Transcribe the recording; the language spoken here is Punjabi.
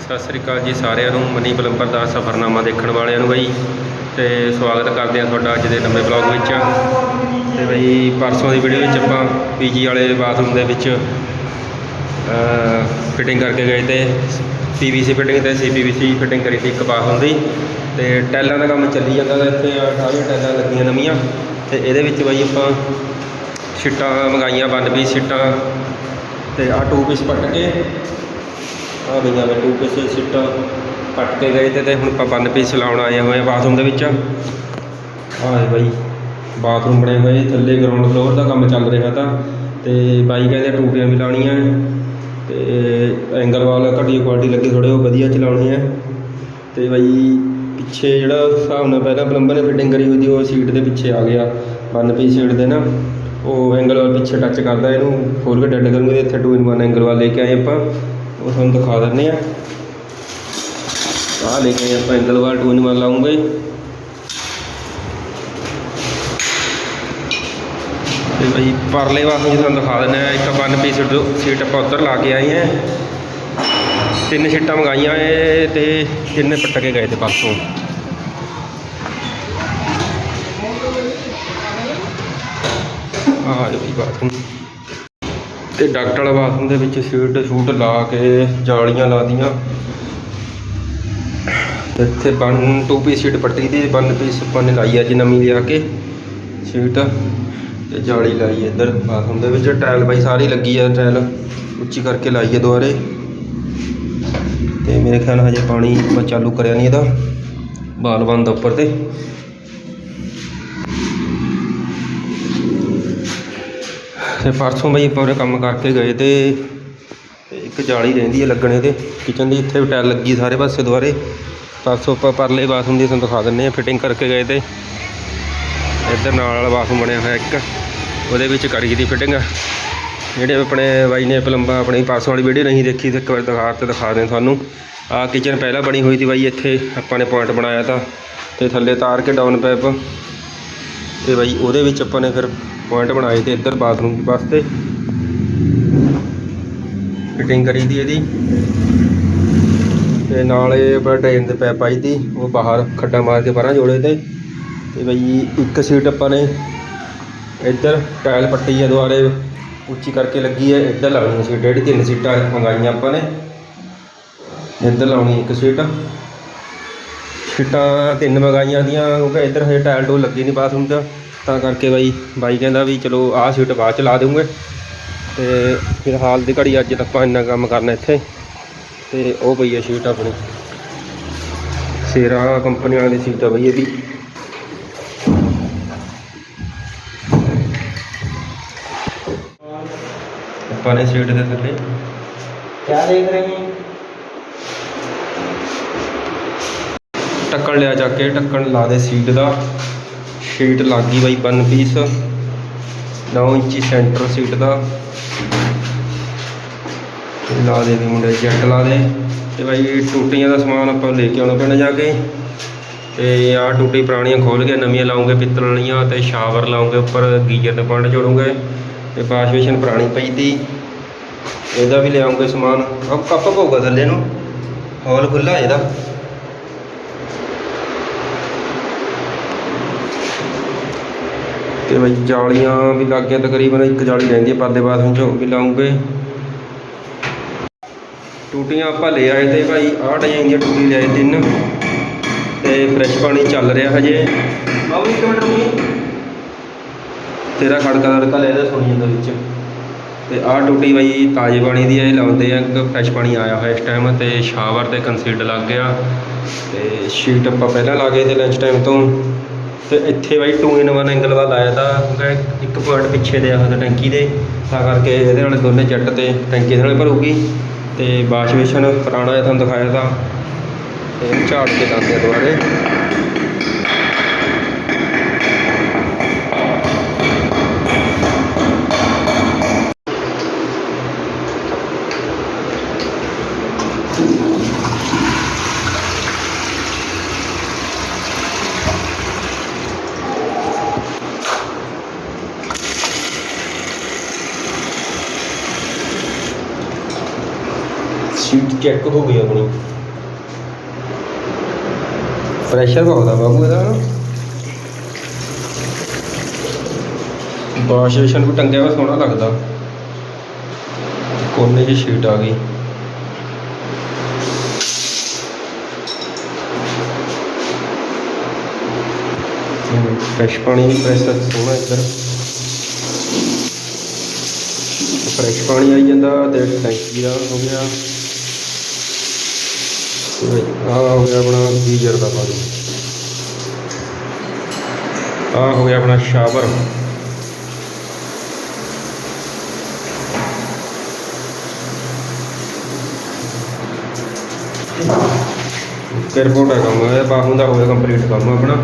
ਸਤਿ ਸ੍ਰੀ ਅਕਾਲ ਜੀ ਸਾਰਿਆਂ ਨੂੰ, ਮਨੀ ਪਲੰਬਰ ਦਾ ਸਫ਼ਰਨਾਮਾ ਦੇਖਣ ਵਾਲਿਆਂ ਨੂੰ ਬਈ, ਤੇ ਸਵਾਗਤ ਕਰਦੇ ਹਾਂ ਤੁਹਾਡਾ ਅੱਜ ਦੇ ਨਵੇਂ ਬਲੌਗ ਵਿੱਚ। ਤੇ ਬਈ, ਪਰਸੋਂ ਦੀ ਵੀਡੀਓ ਵਿੱਚ ਆਪਾਂ ਪੀਜੀ ਵਾਲੇ ਬਾਥਰੂਮ ਦੇ ਵਿੱਚ ਫਿਟਿੰਗ ਕਰਕੇ ਗਏ ਤੇ ਪੀਵੀਸੀ ਫਿਟਿੰਗ ਤੇ ਸੀਪੀਵੀਸੀ ਫਿਟਿੰਗ ਕਰੀ ਸੀ ਇੱਕ ਬਾਥਰੂਮ ਦੀ। ਤੇ ਟੈਲਾਂ ਦਾ ਕੰਮ ਚੱਲੀ ਜਾਂਦਾ ਗਾ ਇੱਥੇ ਅਠਾਵੇਂ ਟੈਲਾਂ ਲੱਗੀਆਂ ਨਵੀਆਂ। ਤੇ ਇਹਦੇ ਵਿੱਚ ਬਈ ਆਪਾਂ ਛਿੱਟਾਂ ਮੰਗਾਈਆਂ, ਬੰਦ ਵੀ ਛਿੱਟਾਂ ਤੇ ਆਹ ਟੂ ਪੀਸ ਪੱਟ ਕੇ ਆ ਬਈਆਂ ਮੈਂ ਟੂ ਪੀਸ ਸੀਟਾਂ ਕੱਟ ਕੇ ਗਏ ਤੇ ਤੇ ਹੁਣ ਆਪਾਂ ਵਨ ਪੀਸ ਲਾਉਣ ਆਏ ਹੋਏ ਆ ਬਾਥਰੂਮ ਦੇ ਵਿੱਚ। ਆਏ ਬਾਈ ਬਾਥਰੂਮ ਬਣੇ ਹੋਏ, ਥੱਲੇ ਗਰਾਊਂਡ ਫਲੋਰ ਦਾ ਕੰਮ ਚੱਲ ਰਿਹਾ ਤਾਂ। ਤੇ ਬਾਈ ਕਹਿੰਦੇ ਟੂਟੀਆਂ ਵੀ ਲਾਉਣੀਆਂ ਤੇ ਐਂਗਲ ਵਾਲ ਘਟੀਆ ਕੁਆਲਿਟੀ ਲੱਗੀ ਥੋੜੇ ਉਹ ਵਧੀਆ ਚਲਾਉਣੀ ਹੈ ਤੇ ਬਾਈ ਪਿੱਛੇ ਜਿਹੜਾ ਹਿਸਾਬ ਨਾਲ ਪਹਿਲਾਂ ਪਲੰਬਰ ਨੇ ਫਿਟਿੰਗ ਕਰੀ ਹੋਈ ਸੀ, ਉਹ ਸੀਟ ਦੇ ਪਿੱਛੇ ਆ ਗਿਆ। ਵਨ ਪੀਸ ਸੀਟ ਦੇ ਨਾ। ਉਹ ਐਂਗਲ ਵੱਲ ਪਿੱਛੇ ਟੱਚ ਕਰਦਾ ਇਹਨੂੰ ਹੋਰ ਵੀ ਡੈਡ ਕਰੂੰਗੇ ਇੱਥੇ ਟੂ ਇਨ ਵਨ ਐਂਗਲ ਵੱਲ ਲੈ ਕੇ ਆਏ ਆਪਾਂ। ਉਹ ਤੁਹਾਨੂੰ ਦਿਖਾ ਦਿੰਦੇ ਆ ਆਹ ਲੈ ਕੇ ਆਏ ਆਪਾਂ ਐਂਗਲ ਵਾਲ ਟੂ ਇਨ ਵਨ ਲਾਉਂਗੇ। ਤੇ ਬਈ ਪਰਲੇ ਵਾਸਤੇ ਤੁਹਾਨੂੰ ਦਿਖਾ ਦਿੰਦੇ ਆ ਇੱਕ ਵਨ ਪੀਸ ਸੀਟ ਆਪਾਂ ਉੱਧਰ ਲਾ ਕੇ ਆਏ ਆ ਤਿੰਨ ਸੀਟਾਂ ਮੰਗਾਈਆਂ ਏ ਤੇ ਤਿੰਨ ਪੱਟ ਕੇ ਗਏ ਤੇ ਪਰਸੋਂ। ਆਹ ਜੀ ਬਾਥਰੂਮ। ਤੇ ਡਾਕਟਰ ਵਾਲਾ ਬਾਥਰੂਮ ਦੇ ਵਿੱਚ ਸ਼ੀਟ ਸ਼ੂਟ ਲਾ ਕੇ ਜਾਲੀਆਂ ਲਾਦੀਆਂ ਤੇ ਇੱਥੇ ਬਨ ਟੂ ਪੀਸ ਸ਼ੀਟ ਪੱਟੀ ਦੀ ਵਨ ਪੀਸ ਆਪਾਂ ਨੇ ਲਾਈ ਅੱਜ ਨਵੀਂ ਲਿਆ ਕੇ ਸ਼ੀਟ। ਤੇ ਜਾਲੀ ਲਾਈ ਇੱਧਰ ਬਾਥਰੂਮ ਦੇ ਵਿੱਚ। ਟਾਇਲ ਬਾਈ ਸਾਰੀ ਲੱਗੀ ਹੈ ਟਾਇਲ। ਉੱਚੀ ਕਰਕੇ ਲਾਈ ਹੈ ਦੁਆਰੇ ਤੇ ਮੇਰੇ ਖਿਆਲ ਹਜੇ ਪਾਣੀ ਚਾਲੂ ਕਰਿਆ ਨਹੀਂ ਇਹਦਾ। ਬਾਲ ਬੰਦ ਆ ਉੱਪਰ ਤੇ। ਪਰਸੋਂ ਬਈ ਆਪਾਂ ਉਰੇ ਕੰਮ ਕਰਕੇ ਗਏ ਤੇ ਇੱਕ ਜਾਲੀ ਰਹਿੰਦੀ ਹੈ ਲੱਗਣੇ ਇਹਦੇ ਕਿਚਨ ਦੀ ਇੱਥੇ ਵੀ ਟਾਇਲ ਲੱਗੀ ਸਾਰੇ ਪਾਸੇ ਦੁਆਰੇ। ਪਰਸੋਂ ਆਪਾਂ ਪਰਲੇ ਬਾਥਰੂਮ ਦੀ ਤੁਹਾਨੂੰ ਦਿਖਾ ਦਿੰਨੇ ਆ ਫਿਟਿੰਗ ਕਰਕੇ ਗਏ ਤੇ। ਇੱਧਰ ਨਾਲ ਵਾਲਾ ਬਾਥਰੂਮ ਬਣਿਆ ਹੋਇਆ ਇੱਕ, ਉਹਦੇ ਵਿੱਚ ਕਰੀ ਦੀ ਫਿਟਿੰਗ ਜਿਹੜੇ ਆਪਣੇ ਬਾਈ ਨੇ ਪਲੰਬਾ ਆਪਣੀ ਪਰਸੋਂ ਵਾਲੀ ਵੀਡੀਓ ਨਹੀਂ ਦੇਖੀ, ਤੇ ਇੱਕ ਵਾਰ ਦਿਖਾ ਤੇ ਦਿਖਾ ਦੇ ਤੁਹਾਨੂੰ। ਆਹ ਕਿਚਨ ਪਹਿਲਾਂ ਬਣੀ ਹੋਈ ਸੀ ਬਾਈ ਇੱਥੇ, ਆਪਾਂ ਨੇ ਪੁਆਇੰਟ ਬਣਾਇਆ ਤਾਂ। ਤੇ ਥੱਲੇ ਤਾਰ ਕੇ ਡਾਊਨ ਪੈਪ ਤੇ ਬਾਈ ਉਹਦੇ ਵਿੱਚ ਆਪਾਂ ਨੇ ਫਿਰ ਪੁਆਇੰਟ ਬਣਾਏ ਤੇ ਇੱਧਰ ਬਾਥਰੂਮ ਵਾਸਤੇ ਫਿਟਿੰਗ ਕਰੀ ਦੀ ਇਹਦੀ। ਤੇ ਨਾਲ ਇਹ ਆਪਣਾ ਡਰੇਨ ਦੇ ਪੈਪ ਆਈ ਤੀ ਉਹ ਬਾਹਰ ਖੱਡਾ ਮਾਰ ਕੇ ਪਰਾਂ ਜੋੜੇ ਤੇ। ਤੇ ਬਈ ਇੱਕ ਸੀਟ ਆਪਾਂ ਨੇ ਇੱਧਰ ਟਾਇਲ ਪੱਟੀ ਹੈ ਦੁਆਰੇ ਉੱਚੀ ਕਰਕੇ ਲੱਗੀ ਹੈ, ਇੱਧਰ ਲਾਉਣੀ ਸੀ ਡੇਢ ਤਿੰਨ ਸੀਟਾਂ ਮੰਗਾਈਆਂ ਆਪਾਂ ਨੇ। ਇੱਧਰ ਲਾਉਣੀ ਇੱਕ ਸੀਟ ਸੀਟਾਂ ਤਿੰਨ ਮੰਗਾਈਆਂ ਦੀਆਂ, ਕਿਉਂਕਿ ਇੱਧਰ ਹਜੇ ਟਾਇਲ ਟੂਲ ਲੱਗੀ ਨਹੀਂ ਬਾਥਰੂਮ 'ਚ। ਤਾਂ ਕਰਕੇ ਬਾਈ ਬਾਈ ਕਹਿੰਦਾ ਵੀ ਚਲੋ ਆਹ ਸ਼ੀਟ ਬਾਅਦ ਚ ਲਾ ਦੇਵਾਂਗੇ। ਤੇ ਫਿਲਹਾਲ ਦੀ ਘੜੀ ਅੱਜ ਤੱਕ ਇੰਨਾ ਕੰਮ ਕਰਨਾ ਇੱਥੇ। ਤੇ ਉਹ ਪਈ ਹੈ ਸ਼ੀਟ ਆਪਣੀ। ਸੇਰਾ ਕੰਪਨੀ ਵਾਲੀ ਸ਼ੀਟ ਆ ਬਈ ਇਹਦੀ। ਆਪਾਂ ਨੇ ਸ਼ੀਟ ਦੇ ਥੱਲੇ ਕੀ ਦੇਖ ਰਹੇ ਹੋ? ਟੱਕਣ ਲਿਆ ਜਾ ਕੇ ਟੱਕਣ ਲਾ ਦੇ ਸੀਟ ਦਾ। ਸ਼ੀਟ ਲੱਗ ਗਈ ਬਾਈ ਵਨ ਪੀਸ 9 ਇੰਚੀ ਸੈਂਟਰ ਸੀਟ ਦਾ। ਲਾ ਦੇ ਵੀ ਮੁੰਡੇ ਜੈਟ ਲਾ ਦੇ। ਤੇ ਬਾਈ ਟੂਟੀਆਂ ਦਾ ਸਮਾਨ ਆਪਾਂ ਲੈ ਕੇ ਆਉਣਾ ਪੈਣਾ ਜਾ ਕੇ। ਤੇ ਆਹ ਟੂਟੀ ਪੁਰਾਣੀਆਂ ਖੋਲ ਕੇ ਨਵੀਆਂ ਲਾਉਂਗੇ, ਪਿੱਤਲ ਵਾਲੀਆਂ ਤੇ ਸ਼ਾਵਰ ਲਾਉਂਗੇ, ਉੱਪਰ ਗੀਜ਼ਰ ਦੇ ਪੰਡ ਜੋੜੂਗੇ। ਤੇ ਵਾਸ਼ ਬੇਸਿਨ ਪੁਰਾਣੀ ਪਈ ਤੀ। ਇਹਦਾ ਵੀ ਲਿਆਉਂਗੇ ਸਮਾਨ। ਆਹ ਕੱਪ ਪਊਗਾ ਥੱਲੇ ਨੂੰ। ਹੌਲ ਖੁੱਲਾ ਇਹਦਾ। ਤੇ ਬਈ ਜਾਲੀਆਂ ਵੀ ਲੱਗ ਗਿਆ ਤਕਰੀਬਨ ਇੱਕ ਜਾਲੀ ਰਹਿੰਦੀ ਹੈ ਪਰਦੇ ਬਾਥਰੂਮ ਚੋਂ ਵੀ ਲਾਉਂਗੇ। ਟੂਟੀਆਂ ਆਪਾਂ ਲੈ ਆਏ ਤੇ ਭਾਈ ਆਹ ਡਿਜ਼ਾਈਨ ਦੀਆਂ ਟੂਟੀ ਲੈ ਆਏ ਤਿੰਨ। ਤੇ ਫਰੈਸ਼ ਪਾਣੀ ਚੱਲ ਰਿਹਾ ਹਜੇ। ਆਹ ਇੱਕ ਮਿੰਟ ਰੁਕੀ ਤੇਰਾ ਖੜਕਾ ਦੜਕਾ ਲੈ ਲੈ ਸੁਣੀ ਜਾਂਦਾ ਵਿੱਚ। ਤੇ ਆਹ ਟੂਟੀ ਬਾਈ ਤਾਜ਼ੇ ਪਾਣੀ ਦੀ ਹੈ ਲਾਉਂਦੇ ਆ ਇੱਕ ਫਰੈਸ਼ ਪਾਣੀ ਆਇਆ ਹੋਇਆ ਇਸ ਟਾਈਮ ਤੇ ਸ਼ਾਵਰ ਤੇ ਕੰਸੀਲਡ ਲੱਗ ਗਿਆ। ਤੇ ਸ਼ੀਟ ਆਪਾਂ ਪਹਿਲਾਂ ਲਾ ਗਏ ਤੇ ਲੰਚ ਟਾਈਮ ਤੋਂ। ਤੇ ਇੱਥੇ ਬਾਈ 2 ਇਨ 1 ਐਂਗਲ ਵਾਲਾ ਲਾਇਆ ਤਾਂ ਕਿਉਂਕਿ ਇੱਕ ਪੁਆਇੰਟ ਪਿੱਛੇ ਦੇ ਆਹ ਟੈਂਕੀ ਦੇ, ਤਾਂ ਕਰਕੇ ਇਹਦੇ ਨਾਲ ਦੋਨੇ ਜੱਟ ਤੇ ਟੈਂਕੀ ਦੇ ਨਾਲ ਭਰੂਗੀ ਤੇ ਵਾਸ਼ ਬੇਸ਼ਨ ਪੁਰਾਣਾ ਇਹ ਤੁਹਾਨੂੰ ਦਿਖਾਇਆ ਤਾਂ, ਤੇ ਝਾੜ ਕੇ ਲਾਉਂਦੇ ਆ ਦੁਬਾਰੇ। ਸੀਟ ਚੈੱਕ ਹੋ ਗਈ ਆਪਣੀ। ਪ੍ਰੈਸ਼ਰ ਬਹੁਤ ਆ ਬਾਬੂ ਇਹਦਾ। ਵਾਸ਼ ਬੇਸ਼ਨ ਵੀ ਟੰਗਿਆ ਹੋਇਆ, ਸੋਹਣਾ ਲੱਗਦਾ। ਕੋਨੇ 'ਚ ਸ਼ੀਟ ਆ ਗਈ। ਫਰੈਸ਼ ਪਾਣੀ ਵੀ ਪ੍ਰੈਸ ਸੋਹਣਾ ਇੱਧਰ। ਫਰੈਸ਼ ਪਾਣੀ ਆਈ ਜਾਂਦਾ, ਤੇ ਟੈਂਕੀ ਦਾ ਹੋ ਗਿਆ। ਆ ਹੋ ਆਪਣਾ ਗੀਜ਼ਰ ਦਾ ਪਾਣੀ ਆ ਹੋ ਗਿਆ ਆਪਣਾ ਸ਼ਾਵਰ। ਰਿਪੋਰਟ ਹੈ ਕੰਮ, ਇਹ ਬਾਹੂ ਦਾ ਹੋਇਆ ਕੰਪਲੀਟ ਕੰਮ ਆਪਣਾ।